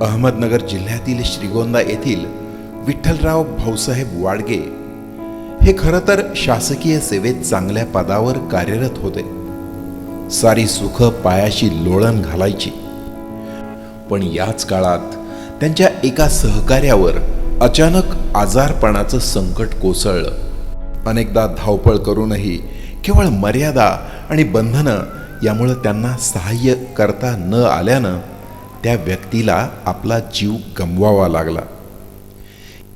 अहमदनगर जिल्ह्यातील श्रीगोंदा येथील विठ्ठलराव भाऊसाहेब वाडगे हे खरं तर शासकीय सेवेत चांगल्या पदावर कार्यरत होते. सारी सुख पायाशी लोळण घालायची. पण याच काळात त्यांच्या एका सहकार्यावर अचानक आजारपणाचं संकट कोसळलं. अनेकदा धावपळ करूनही केवळ मर्यादा आणि बंधनं यामुळं त्यांना सहाय्य करता न आल्यानं त्या व्यक्तीला आपला जीव गमवावा लागला.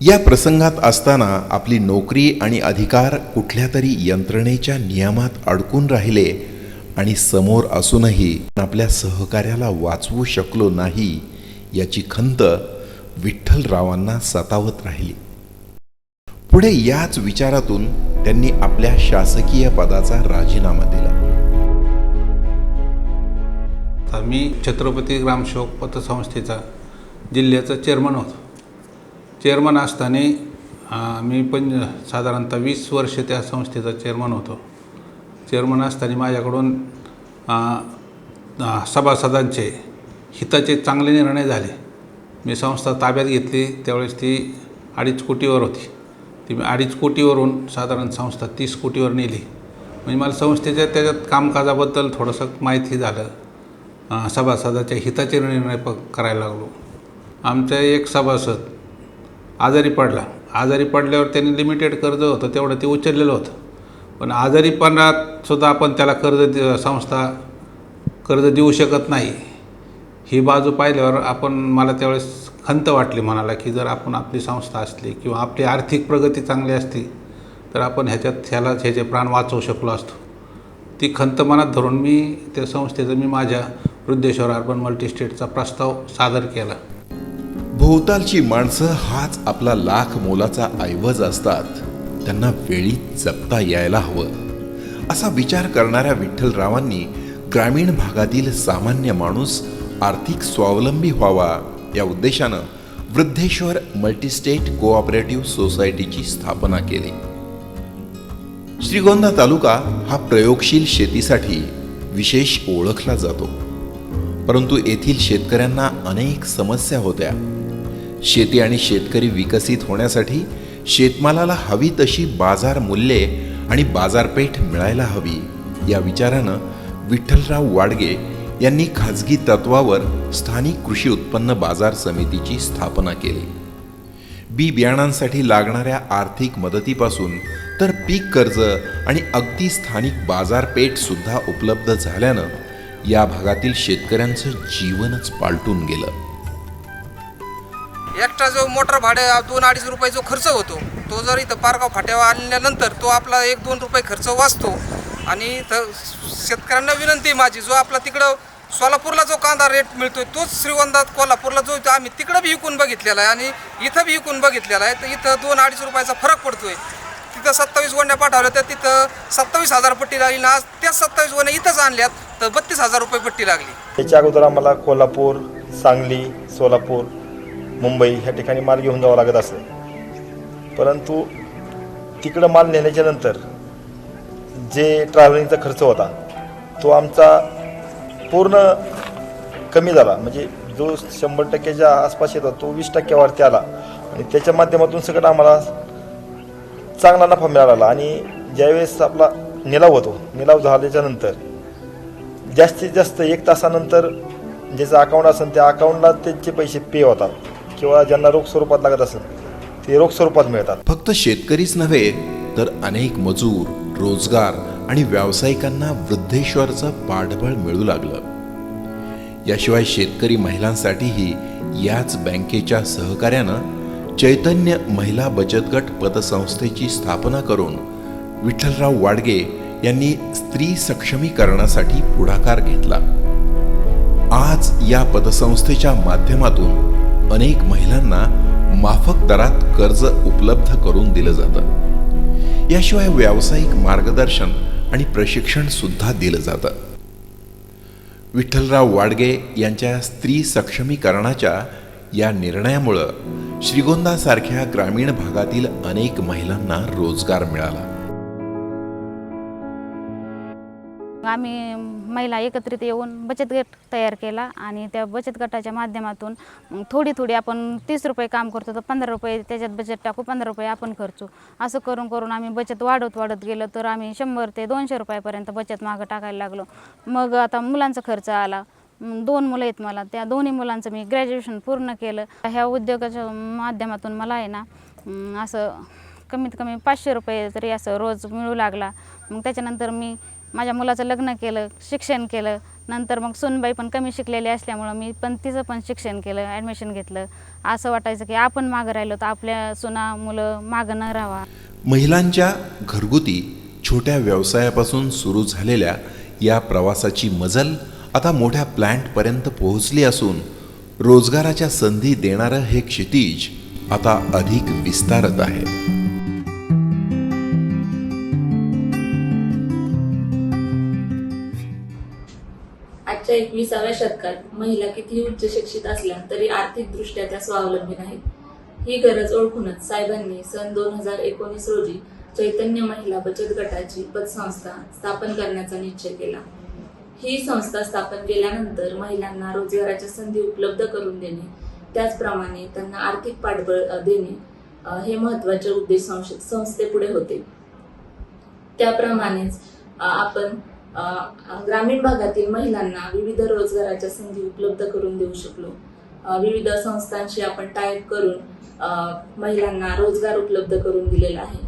या प्रसंगात असताना आपली नोकरी आणि अधिकार कुठल्या तरी यंत्रणेच्या नियमात अडकून राहिले आणि समोर असूनही आपल्या सहकार्याला वाचवू शकलो नाही याची खंत विठ्ठलरावांना सतावत राहिली. पुढे याच विचारातून त्यांनी आपल्या शासकीय पदाचा राजीनामा दिला. आता मी छत्रपती ग्रामसेवक पतसंस्थेचा जिल्ह्याचा चेअरमन होतो. चेअरमन असताना मी पण साधारणतः वीस वर्ष त्या संस्थेचा चेअरमन होतो. चेअरमन असताना माझ्याकडून सभासदांचे हिताचे चांगले निर्णय झाले. मी संस्था ताब्यात घेतली त्यावेळेस ती अडीच कोटीवर होती. ती मी अडीच कोटीवरून साधारण संस्था तीस कोटीवर नेली. म्हणजे मला संस्थेच्या त्याच्यात कामकाजाबद्दल थोडंसं माहिती झालं. सभासदाच्या हिताचे निर्णय प करायला लागलो. आमचा एक सभासद आजारी पडला. आजारी पडल्यावर त्यांनी लिमिटेड कर्ज होतं तेवढं ते उचललेलं होतं. पण आजारीपणात सुद्धा आपण त्याला कर्ज दे- संस्था कर्ज देऊ शकत नाही. ही बाजू पाहिल्यावर आपण मला त्यावेळेस खंत वाटली म्हणाला की जर आपण आपली संस्था असली किंवा आपली आर्थिक प्रगती चांगली असती तर आपण ह्याच्यात ह्याला ह्याचे प्राण वाचवू शकलो असतो. ती खंत मनात धरून मी त्या संस्थेचं मी माझ्या वृद्धेश्वर अर्बन मल्टीस्टेटचा प्रस्ताव सादर केला. भोवतालची माणसं हाच आपला लाख मोलाचा ऐवज असतात. त्यांना वेळी जपता यायला हवं. असा विचार करणाऱ्या विठ्ठलरावांनी ग्रामीण भागातील सामान्य माणूस आर्थिक स्वावलंबी व्हावा या उद्देशानं वृद्धेश्वर मल्टीस्टेट कोऑपरेटिव्ह सोसायटीची स्थापना केली. श्रीगोंदा तालुका हा प्रयोगशील शेतीसाठी विशेष ओळखला जातो. परंतु येथील शेतकऱ्यांना अनेक समस्या होत्या. शेती आणि शेतकरी विकसित होण्यासाठी शेतमालाला हवी तशी बाजार मूल्ये आणि बाजारपेठ मिळायला हवी या विचारानं विठ्ठलराव वाडगे यांनी खाजगी तत्वावर स्थानिक कृषी उत्पन्न बाजार समितीची स्थापना केली. बी बियाणांसाठी लागणाऱ्या आर्थिक मदतीपासून तर पीक कर्ज आणि अगदी स्थानिक बाजारपेठ सुद्धा उपलब्ध झाल्यानं या भागातील शेतकऱ्यांचं जीवनच पालटून गेलं. एक्स्ट्रा जो मोटर भाडे दोन अडीच रुपये जो खर्च होतो तो जर इथं पारगाव फाट्यावर आणल्यानंतर तो आपला एक दोन रुपये खर्च वाचतो. आणि इथं शेतकऱ्यांना विनंती आहे माझी जो आपला तिकडं सोलापूरला जो कांदा रेट मिळतोय तोच श्रीगोंदात कोल्हापूरला जो आम्ही तिकडं बी विकून बघितलेला आहे. आणि इथं बी विकून बघितलेला आहे. तर इथं दोन अडीच रुपयाचा फरक पडतोय. तिथं सत्तावीस गोण्या पाठवल्या तर तिथं सत्तावीस हजार पट्टी राहील. ना आज त्याच सत्तावीस गोण्या इथंच आणल्यात. तर बत्तीस हजार रुपये पट्टी लागली. त्याच्या अगोदर आम्हाला कोल्हापूर सांगली सोलापूर मुंबई ह्या ठिकाणी माल घेऊन जावं लागत असे. परंतु तिकडं माल नेण्याच्या नंतर जे ट्रॅव्हलिंगचा खर्च होता तो आमचा पूर्ण कमी झाला. म्हणजे जो शंभर टक्क्याच्या आसपास येतो तो वीस टक्क्यावरती आला. आणि त्याच्या माध्यमातून सगळं आम्हाला चांगला नफा मिळाला. आणि ज्यावेळेस आपला निलाव होतो निलाव झाल्याच्यानंतर जास्तीत जास्त एक तासानंतर ज्याचं अकाउंट असेल त्या अकाउंटला त्यांचे पैसे पे होतात. किंवा ज्यांना रोख स्वरूपात लागत असेल ते रोख स्वरूपात मिळतात. फक्त शेतकरीच नव्हे तर अनेक मजूर रोजगार आणि व्यावसायिकांना वृद्धेश्वरचं पाठबळ मिळू लागलं. याशिवाय शेतकरी महिलांसाठीही याच बँकेच्या सहकार्यानं चैतन्य महिला बचत गट पतसंस्थेची स्थापना करून विठ्ठलराव वाडगे यांनी स्त्री सक्षमीकरणासाठी पुढाकार घेतला. आज या पतसंस्थेच्या माध्यमातून अनेक महिलांना माफक दरात कर्ज उपलब्ध करून दिलं जातं. याशिवाय व्यावसायिक मार्गदर्शन आणि प्रशिक्षण सुद्धा दिलं जातं. विठ्ठलराव वाडगे यांच्या स्त्री सक्षमीकरणाच्या या निर्णयामुळं श्रीगोंदासारख्या ग्रामीण भागातील अनेक महिलांना रोजगार मिळाला. आम्ही महिला एकत्रित येऊन बचत गट तयार केला आणि त्या बचत गटाच्या माध्यमातून थोडी थोडी आपण तीस रुपये काम करतो तर पंधरा रुपये त्याच्यात बचत टाकू पंधरा रुपये आपण खर्चू. असं करून करून आम्ही बचत वाढत वाढत गेलो तर आम्ही शंभर ते दोनशे रुपयापर्यंत बचत मागं टाकायला लागलो. मग आता मुलांचा खर्च आला. दोन मुलं आहेत मला. त्या दोन्ही मुलांचं मी ग्रॅज्युएशन पूर्ण केलं. ह्या उद्योगाच्या माध्यमातून मला आहे ना असं कमीत कमी पाचशे रुपये तरी असं रोज मिळू लागला. मग त्याच्यानंतर मी माझ्या मुलाचं लग्न केलं शिक्षण केलं नंतर मग सुनबाई पण कमी शिकलेली असल्यामुळं मी पण तिचं पण शिक्षण केलं ॲडमिशन घेतलं. असं वाटायचं की आपण मागं राहिलो तर आपल्या सुना मुलं मागं न राहावा. महिलांच्या घरगुती छोट्या व्यवसायापासून सुरू झालेल्या या प्रवासाची मजल आता मोठ्या प्लॅन्टपर्यंत पोहोचली असून रोजगाराच्या संधी देणारं हे क्षितिज आता अधिक विस्तारत आहे. आजच्या एकविसाव्या शतकात महिला कितीही उच्च शिक्षित असल्या तरी आर्थिकदृष्ट्या त्या स्वावलंबी नाहीत. ही गरज ओळखूनच साहेबांनी सन दोन हजार एकोणीस रोजी चैतन्य महिला बचत गटाची पतसंस्था स्थापन करण्याचा निश्चय केला. ही संस्था स्थापन केल्यानंतर महिलांना रोजगाराच्या संधी उपलब्ध करून देणे त्याचप्रमाणे त्यांना आर्थिक पाठबळ देणे हे महत्त्वाचे उद्देश संश- संस्थेपुढे होते. त्याप्रमाणेच आपण ग्रामीण भागातील महिलांना विविध रोजगाराच्या संधी उपलब्ध करून देऊ शकलो. विविध संस्थांशी आपण टाईप करून महिलांना रोजगार उपलब्ध करून दिलेला आहे.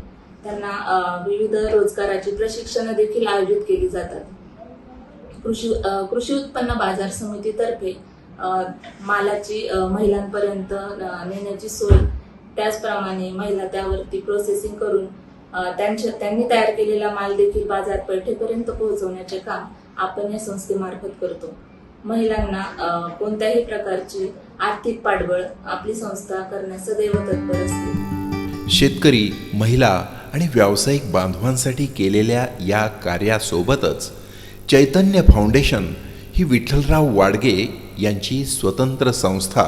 त्यांना विविध रोजगाराची प्रशिक्षणं देखील आयोजित केली जातात. कृषी कृषी उत्पन्न बाजार समितीतर्फे मालाची महिलांपर्यंत नेण्याची सोय त्याचप्रमाणे महिला त्यावरती प्रोसेसिंग करून त्यांच्या त्यांनी तयार केलेला माल देखील बाजारपेठेपर्यंत पोहोचवण्याचे काम आपण या संस्थेमार्फत करतो. महिलांना कोणत्याही प्रकारची आर्थिक पाठबळ आपली संस्था करण्यास सदैव तत्पर असते. शेतकरी महिला आणि व्यावसायिक बांधवांसाठी केलेल्या या कार्यासोबतच चैतन्य फाउंडेशन ही विठ्ठलराव वाडगे यांची स्वतंत्र संस्था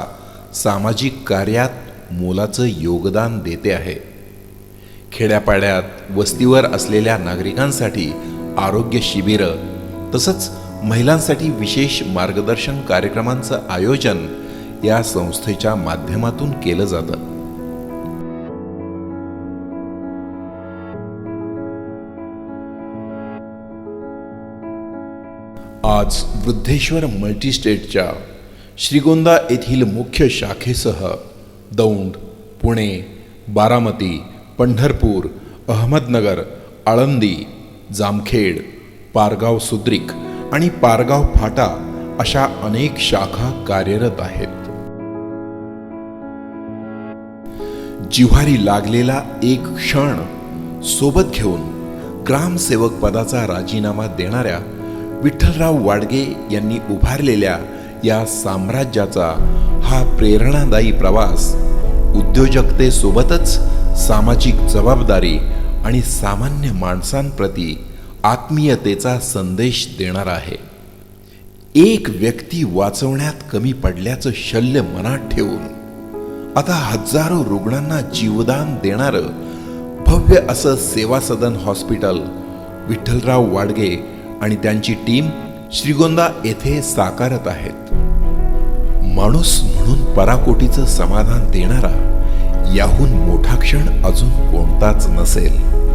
सामाजिक कार्यात मोलाचं योगदान देते आहे. खेड्यापाड्यात वस्तीवर असलेल्या नागरिकांसाठी आरोग्य शिबिरं तसंच महिलांसाठी विशेष मार्गदर्शन कार्यक्रमांचं आयोजन या संस्थेच्या माध्यमातून केलं जातं. आज वृद्धेश्वर मल्टीस्टेटच्या श्रीगोंदा येथील मुख्य शाखेसह दौंड पुणे बारामती पंढरपूर अहमदनगर आळंदी जामखेड पारगाव सुद्रिक आणि पारगाव फाटा अशा अनेक शाखा कार्यरत आहेत. जिव्हारी लागलेला एक क्षण सोबत घेऊन ग्रामसेवक पदाचा राजीनामा देणाऱ्या विठ्ठलराव वाडगे यांनी उभारलेल्या या साम्राज्याचा हा प्रेरणादायी प्रवास उद्योजकतेसोबतच सामाजिक जबाबदारी आणि सामान्य माणसांप्रती आत्मीयतेचा संदेश देणारा आहे. एक व्यक्ती वाचवण्यात कमी पडल्याचं शल्य मनात ठेवून आता हजारो रुग्णांना जीवदान देणारं भव्य असं सेवा सदन हॉस्पिटल विठ्ठलराव वाडगे आणि त्यांची टीम श्रीगोंदा येथे साकारत आहेत. माणूस म्हणून पराकोटीचं समाधान देणारा याहून मोठा क्षण अजून कोणताच नसेल.